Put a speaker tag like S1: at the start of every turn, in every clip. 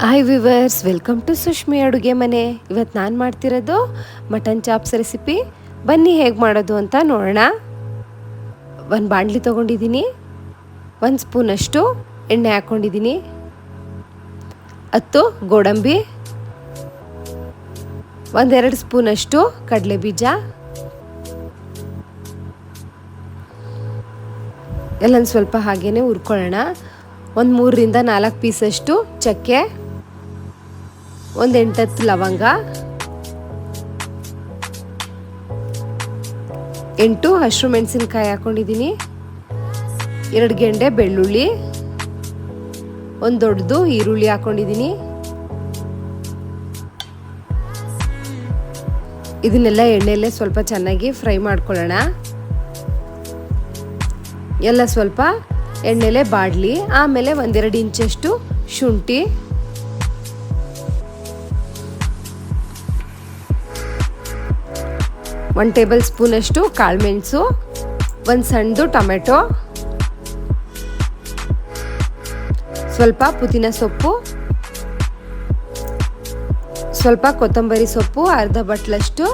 S1: Hi viewers welcome to Sushmi ಅಡುಗೆ ಮನೆ ಇವತ್ತು ನಾನು ಮಾಡ್ತಿರೋದು ಮಟನ್ ಚಾಪ್ಸ್ ರೆಸಿಪಿ ಬನ್ನಿ ಹೇಗೆ ಮಾಡೋದು ಅಂತ ನೋಡೋಣ ಒಂದು ಬಾಣಲಿ ತೊಗೊಂಡಿದ್ದೀನಿ ಒಂದು ಸ್ಪೂನಷ್ಟು ಎಣ್ಣೆ ಹಾಕ್ಕೊಂಡಿದ್ದೀನಿ ಹತ್ತು ಗೋಡಂಬಿ ಒಂದೆರಡು ಸ್ಪೂನಷ್ಟು ಕಡಲೆ ಬೀಜ ಎಲ್ಲೊಂದು ಸ್ವಲ್ಪ ಹಾಗೇ ಹುರ್ಕೊಳ್ಳೋಣ ಒಂದು ಮೂರರಿಂದ ನಾಲ್ಕು ಪೀಸಷ್ಟು ಚಕ್ಕೆ ಒಂದು ಎಂಟತ್ತು ಲವಂಗ. ಎಂಟು ಹಸಿರು ಮೆಣಸಿನ್ಕಾಯಿ ಹಾಕೊಂಡಿದ್ದೀನಿ. ಎರಡು ಗೆಂಡೆ ಬೆಳ್ಳುಳ್ಳಿ. ಒಂದು ದೊಡ್ಡದು ಈರುಳ್ಳಿ ಹಾಕೊಂಡಿದ್ದೀನಿ. ಇದನ್ನೆಲ್ಲ ಎಣ್ಣೆಯಲ್ಲೇ ಸ್ವಲ್ಪ ಚೆನ್ನಾಗಿ ಫ್ರೈ ಮಾಡ್ಕೊಳ್ಳೋಣ. ಎಲ್ಲ ಸ್ವಲ್ಪ ಎಣ್ಣೆಲೆ ಬಾಡಲಿ, ಆಮೇಲೆ ಒಂದೆರಡು ಇಂಚಷ್ಟು ಶುಂಠಿ. ಒಂದು ಟೇಬಲ್ ಸ್ಪೂನಷ್ಟು ಕಾಳುಮೆಣಸು ಒಂದು ಸಣ್ಣದು ಟೊಮೆಟೊ, ಸ್ವಲ್ಪ ಪುದೀನ ಸೊಪ್ಪು, ಸ್ವಲ್ಪ ಕೊತ್ತಂಬರಿ ಸೊಪ್ಪು, ಅರ್ಧ ಬಟ್ಲಷ್ಟು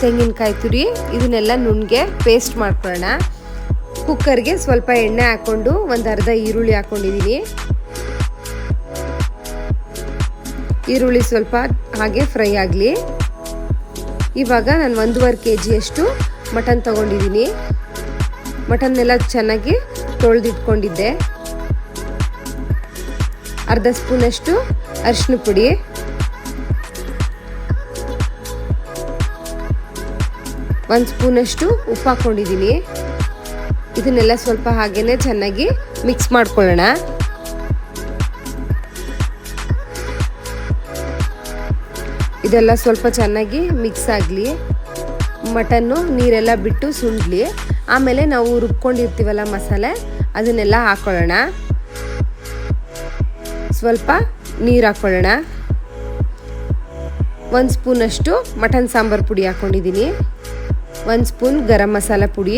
S1: ತೆಂಗಿನಕಾಯಿ ತುರಿ, ಇದನ್ನೆಲ್ಲ ನುಣ್ಣಗೆ ಪೇಸ್ಟ್ ಮಾಡ್ಕೊಳ್ಳೋಣ. ಕುಕ್ಕರ್ಗೆ ಸ್ವಲ್ಪ ಎಣ್ಣೆ ಹಾಕ್ಕೊಂಡು ಒಂದು ಅರ್ಧ ಈರುಳ್ಳಿ ಹಾಕ್ಕೊಂಡಿದ್ದೀನಿ ಈರುಳ್ಳಿ ಸ್ವಲ್ಪ ಹಾಗೆ ಫ್ರೈ ಆಗಲಿ. ಇವಾಗ ನಾನು ಒಂದೂವರೆ ಕೆ ಜಿಯಷ್ಟು ಮಟನ್ ತೊಗೊಂಡಿದ್ದೀನಿ. ಮಟನ್ನೆಲ್ಲ ಚೆನ್ನಾಗಿ ತೊಳೆದಿಟ್ಕೊಂಡಿದ್ದೆ. ಅರ್ಧ ಸ್ಪೂನಷ್ಟು ಅರಿಶಿನ ಪುಡಿ. ಒಂದು ಸ್ಪೂನಷ್ಟು ಉಪ್ಪು ಹಾಕ್ಕೊಂಡಿದ್ದೀನಿ ಇದನ್ನೆಲ್ಲ ಸ್ವಲ್ಪ ಹಾಗೇನೆ ಚೆನ್ನಾಗಿ ಮಿಕ್ಸ್ ಮಾಡ್ಕೊಳ್ಳೋಣ. ಇದೆಲ್ಲ ಸ್ವಲ್ಪ ಚೆನ್ನಾಗಿ ಮಿಕ್ಸ್ ಆಗಲಿ. ಮಟನ್ನು ನೀರೆಲ್ಲ ಬಿಟ್ಟು ಸುಂಡ್ಲಿ. ಆಮೇಲೆ ನಾವು ರುಬ್ಕೊಂಡಿರ್ತೀವಲ್ಲ ಮಸಾಲೆ, ಅದನ್ನೆಲ್ಲ ಹಾಕೊಳ್ಳೋಣ. ಸ್ವಲ್ಪ ನೀರು ಹಾಕ್ಕೊಳ್ಳೋಣ ಒಂದು ಸ್ಪೂನಷ್ಟು ಮಟನ್ ಸಾಂಬಾರು ಪುಡಿ ಹಾಕ್ಕೊಂಡಿದ್ದೀನಿ ಒಂದು ಸ್ಪೂನ್ ಗರಂ ಮಸಾಲ ಪುಡಿ.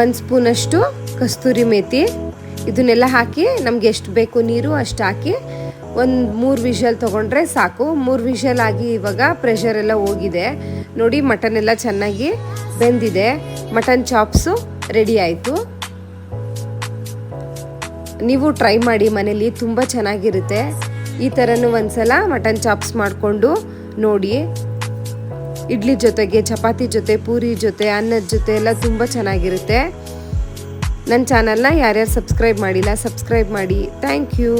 S1: ಒಂದು ಸ್ಪೂನಷ್ಟು ಕಸ್ತೂರಿ ಮೇಥಿ ಇದನ್ನೆಲ್ಲ ಹಾಕಿ ನಮ್ಗೆ ಎಷ್ಟು ಬೇಕು ನೀರು ಅಷ್ಟು ಹಾಕಿ ಒಂದು ಮೂರು ವಿಷಲ್ ತೊಗೊಂಡ್ರೆ ಸಾಕು. ಮೂರು ವಿಷಲ್ ಆಗಿ ಇವಾಗ ಪ್ರೆಷರ್ ಎಲ್ಲ ಹೋಗಿದೆ. ನೋಡಿ ಮಟನ್ ಎಲ್ಲ ಚೆನ್ನಾಗಿ ಬೆಂದಿದೆ. ಮಟನ್ ಚಾಪ್ಸು ರೆಡಿ ಆಯಿತು. ನೀವು ಟ್ರೈ ಮಾಡಿ ಮನೇಲಿ, ತುಂಬ ಚೆನ್ನಾಗಿರುತ್ತೆ. ಈ ಥರನೂ ಒಂದ್ಸಲ ಮಟನ್ ಚಾಪ್ಸ್ ಮಾಡಿಕೊಂಡು ನೋಡಿ. ಇಡ್ಲಿ ಜೊತೆಗೆ, ಚಪಾತಿ ಜೊತೆ, ಪೂರಿ ಜೊತೆ, ಅನ್ನದ ಜೊತೆ ಎಲ್ಲ ತುಂಬ ಚೆನ್ನಾಗಿರುತ್ತೆ. ನನ್ನ ಚಾನಲ್ನ ಯಾರ್ಯಾರು ಸಬ್ಸ್ಕ್ರೈಬ್ ಮಾಡಿಲ್ಲ ಸಬ್ಸ್ಕ್ರೈಬ್ ಮಾಡಿ. Thank you.